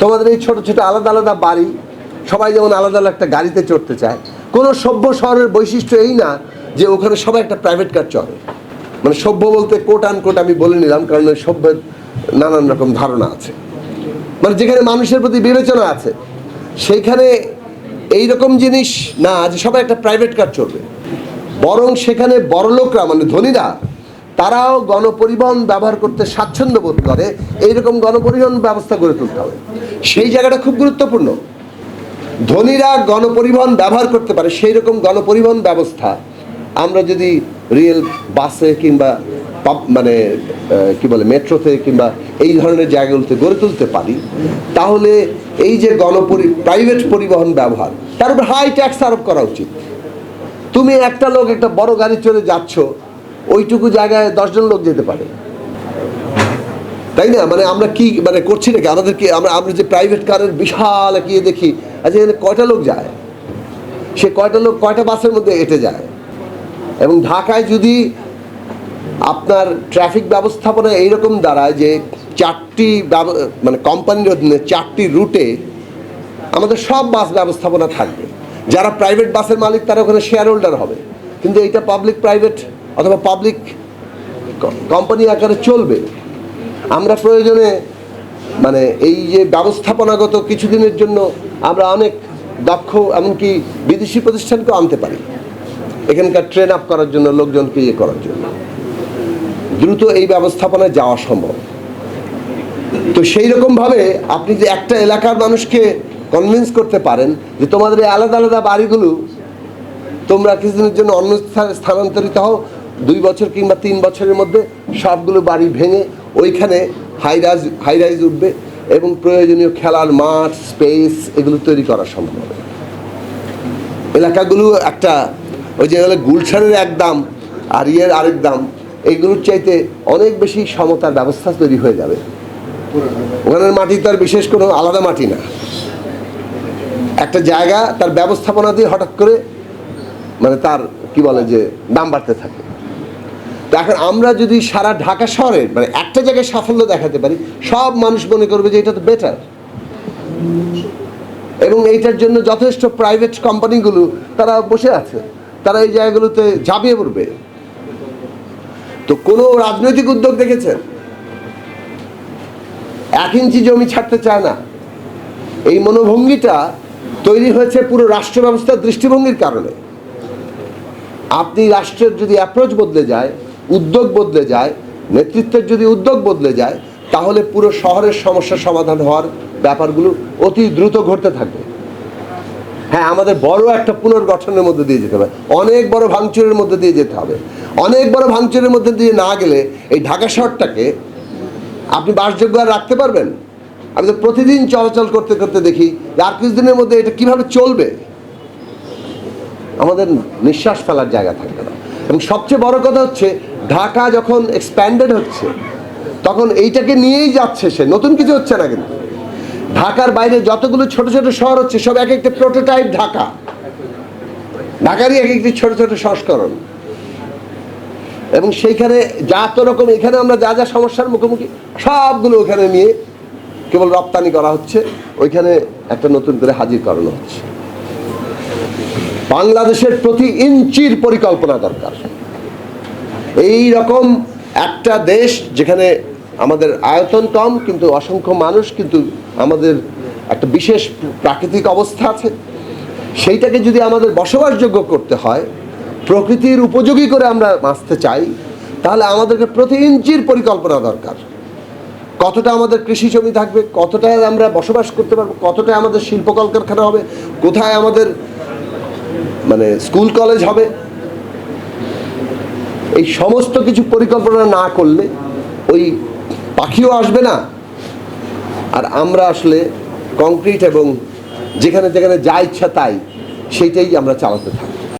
তোমাদের এই ছোট ছোট আলাদা আলাদা বাড়ি, সবাই যেমন আলাদা আলাদা একটা গাড়িতে চড়তে চায়, কোনো সভ্য শহরের বৈশিষ্ট্য এই না যে ওখানে সবাই একটা প্রাইভেট কার চড়ে। মানে সভ্য বলতে কোট আন কোট আমি বলে নিলাম, কারণ ওই সভ্যের নানান রকম ধারণা আছে। মানে যেখানে মানুষের প্রতি বিবেচনা আছে, সেইখানে এই রকম জিনিস না যে সবাই একটা প্রাইভেট কার চলবে বরং সেখানে বড়লোকরা মানে ধনীরা তারাও গণপরিবহন ব্যবহার করতে স্বাচ্ছন্দ্য বোধ করে, এইরকম গণপরিবহন ব্যবস্থা গড়ে তুলতে হবে। সেই জায়গাটা খুব গুরুত্বপূর্ণ। ধনীরা গণপরিবহন ব্যবহার করতে পারে সেই রকম গণপরিবহন ব্যবস্থা আমরা যদি রেল বাসে কিংবা মানে কি বলে, মেট্রোতে কিংবা এই ধরনের জায়গাগুলোতে গড়ে তুলতে পারি, তাহলে এই যে গণপরি, প্রাইভেট পরিবহন ব্যবহার, তার উপর হাই ট্যাক্স আরোপ করা উচিত। তুমি একটা লোক একটা বড় গাড়ি চড়ে যাচ্ছ ওইটুকু জায়গায় দশজন লোক যেতে পারে। তাই না? মানে আমরা কি মানে করছি নাকি? আমাদের কি আমরা আমরা যে প্রাইভেট কারের বিশাল গিয়ে দেখি আচ্ছা এখানে কয়টা লোক যায়? সে কয়টা লোক, কয়টা বাসের মধ্যে এটে যায়? এবং ঢাকায় যদি আপনার ট্রাফিক ব্যবস্থাপনা এইরকম দাঁড়ায় যে চারটি মানে কোম্পানির অধীনে চারটি রুটে আমাদের সব বাস ব্যবস্থাপনা থাকবে। যারা প্রাইভেট বাসের মালিক, তারা ওখানে শেয়ার হোল্ডার হবে। কিন্তু এইটা পাবলিক প্রাইভেট অথবা পাবলিক কোম্পানি আকারে চলবে। আমরা প্রয়োজনে মানে এই যে ব্যবস্থাপনাগত কিছুদিনের জন্য আমরা অনেক দক্ষ এমনকি বিদেশি প্রতিষ্ঠানকেও আনতে পারি। এখানকার ট্রেন আপ করার জন্য, লোকজনকে ইয়ে করার জন্য। দ্রুত এই ব্যবস্থাপনায় যাওয়া সম্ভব। তো সেই রকমভাবে আপনি যে একটা এলাকার মানুষকে কনভিন্স করতে পারেন যে তোমাদের এই আলাদা আলাদা বাড়িগুলো তোমরা কিছুদিনের জন্য অন্য স্থানে স্থানান্তরিত হও দুই বছর কিংবা তিন বছরের মধ্যে সবগুলো বাড়ি ভেঙে ওইখানে হাইরাইজ হাইরাইজ উঠবে এবং প্রয়োজনীয় খেলার মাঠ স্পেস এগুলো তৈরি করা সম্ভব হবে। এলাকাগুলো একটা ওই যে গুলশানের এক দাম আর ইয়ের আরেক দাম এইগুলোর চাইতে অনেক বেশি সমতার ব্যবস্থা তৈরি হয়ে যাবে। ওখানের মাটি তো আর বিশেষ কোনো আলাদা মাটি না। একটা জায়গা তার ব্যবস্থাপনা দিয়ে হঠাৎ করে মানে তার, কি বলে যে, দাম বাড়তে থাকে। এখন আমরা যদি সারা ঢাকা শহরের মানে একটা জায়গায় সাফল্য দেখাতে পারি, সব মানুষ মনে করবে যে এটা তো বেটার এবং এইটার জন্য যথেষ্ট প্রাইভেট কোম্পানিগুলো তারা বসে আছে। তারা এই জায়গাগুলোতে ঝাঁপিয়ে পড়বে। তো কোনো রাজনৈতিক উদ্যোগ দেখেছেন? এক ইঞ্চি জমি ছাড়তে চায় না। এই মনোভঙ্গিটা তৈরি হয়েছে পুরো রাষ্ট্র ব্যবস্থার দৃষ্টিভঙ্গির কারণে। আপনি রাষ্ট্রের যদি অ্যাপ্রোচ বদলে যায় উদ্যোগ বদলে যায়, নেতৃত্বের যদি উদ্যোগ বদলে যায়, তাহলে পুরো শহরের সমস্যার সমাধান হওয়ার ব্যাপারগুলো অতি দ্রুত ঘটতে থাকবে। হ্যাঁ আমাদের বড় একটা পুনর্গঠনের মধ্যে দিয়ে যেতে হবে। অনেক বড় ভাঙচুরের মধ্যে দিয়ে যেতে হবে। অনেক বড় ভাঙচুরের মধ্যে দিয়ে না গেলে এই ঢাকা শহরটাকে আপনি বাসযোগ্য আর রাখতে পারবেন? আমি তো প্রতিদিন চলাচল করতে করতে দেখি যে আর কিছুদিনের মধ্যে এটা কীভাবে চলবে? আমাদের নিঃশ্বাস ফেলার জায়গা থাকবে না। এবং সবচেয়ে বড় কথা হচ্ছে, ঢাকা যখন এক্সপ্যান্ডেড হচ্ছে, তখন এইটাকে নিয়েই যাচ্ছে সে। নতুন কিছু হচ্ছে না কিন্তু। ঢাকার বাইরে যতগুলো ছোট ছোট শহর হচ্ছে, সব এক একটা প্রোটোটাইপ ঢাকা। ঢাকারই এক একটি ছোট ছোট সংস্করণ। এবং সেইখানে যা তো রকম, এখানে আমরা যা যা সমস্যার মুখোমুখি, সবগুলো ওখানে নিয়ে কেবল রপ্তানি করা হচ্ছে। ওইখানে একটা নতুন করে হাজির করানো হচ্ছে। বাংলাদেশের প্রতি ইঞ্চির পরিকল্পনা দরকার। এই রকম একটা দেশ যেখানে আমাদের আয়তন কম, কিন্তু অসংখ্য মানুষ কিন্তু আমাদের একটা বিশেষ প্রাকৃতিক অবস্থা আছে। সেইটাকে যদি আমাদের বসবাসযোগ্য করতে হয়, প্রকৃতির উপযোগী করে আমরা বাঁচতে চাই, তাহলে আমাদেরকে প্রতি ইঞ্চির পরিকল্পনা দরকার। কতটা আমাদের কৃষি জমি থাকবে, কতটায় আমরা বসবাস করতে পারব, কতটায় আমাদের শিল্প কলকারখানা হবে, কোথায় আমাদের মানে স্কুল, কলেজ হবে। এই সমস্ত কিছু পরিকল্পনা না করলে ওই পাখিও আসবে না। আর আমরা আসলে কংক্রিট এবং যেখানে যেখানে যা ইচ্ছা তাই, সেইটাই আমরা চালাতে থাকি।